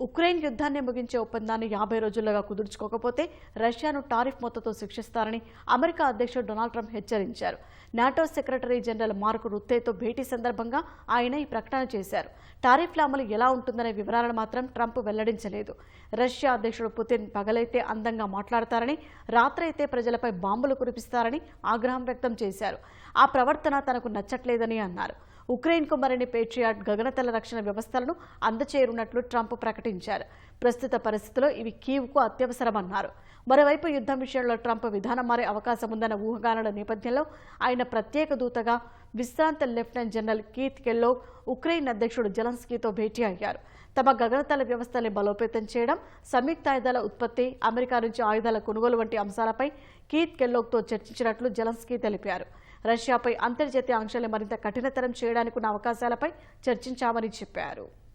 Ukraine యుద్ధాన్ని ముగించే ఒప్పందాన్ని యాభై రోజుల్లోగా కుదుర్చుకోకపోతే రష్యాను టారిఫ్ మొత్తంతో శిక్షిస్తారని అమెరికా అధ్యక్షుడు డొనాల్డ్ ట్రంప్ హెచ్చరించారు. నాటో సెక్రటరీ జనరల్ మార్క్ రుత్తేతో భేటీ సందర్భంగా ఆయన ఈ ప్రకటన చేశారు. టారిఫ్ల అమలు ఎలా ఉంటుందనే వివరాలను మాత్రం ట్రంప్ వెల్లడించలేదు. రష్యా అధ్యక్షుడు పుతిన్ పగలైతే అందంగా మాట్లాడతారని రాత్రైతే ప్రజలపై బాంబులు కురిపిస్తారని ఆగ్రహం వ్యక్తం చేశారు. ఆ ప్రవర్తన తనకు నచ్చట్లేదని అన్నారు. ఉక్రెయిన్కు మరిన్ని పేట్రియాట్ గగనతల రక్షణ వ్యవస్థలను అందచేయనున్నట్లు ట్రంప్ ప్రకటించారు. ప్రస్తుత పరిస్థితిలో ఇవి కీవ్కు అత్యవసరమన్నారు. మరోవైపు యుద్ధం విషయంలో ట్రంప్ విధానం మారే అవకాశం ఉందన్న ఊహాగానాల నేపథ్యంలో ఆయన ప్రత్యేక దూతగా విశ్రాంత lieutenant general Keith Kellogg Ukraine అధ్యక్షుడు జెలెన్స్కీతో భేటీ అయ్యారు. తమ గగనతల వ్యవస్థల్ని బలోపేతం చేయడం సంయుక్త ఆయుధాల ఉత్పత్తి అమెరికా నుంచి ఆయుధాల కొనుగోలు వంటి అంశాలపై కీత్ కెల్లోగ్తో చర్చించినట్లు జెలెన్స్కీ తెలిపారు. రష్యాపై అంతర్జాతీయ ఆంక్షల్ని మరింత కఠినతరం చేయడానికి ఉన్న అవకాశాలపై చర్చించామని చెప్పారు.